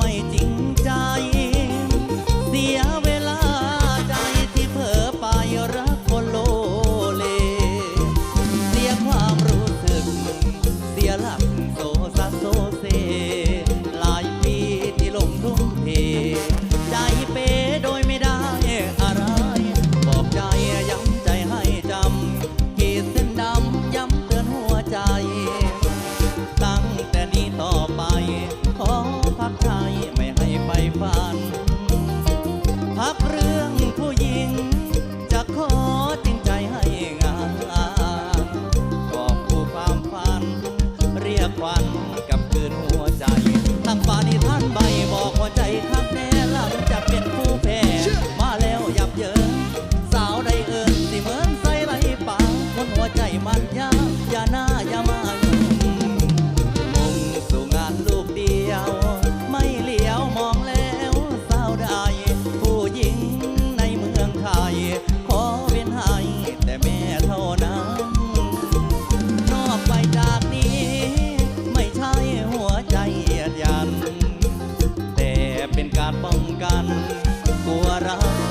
ไม่จริง 在。 กาสป้องกันกลัวรัก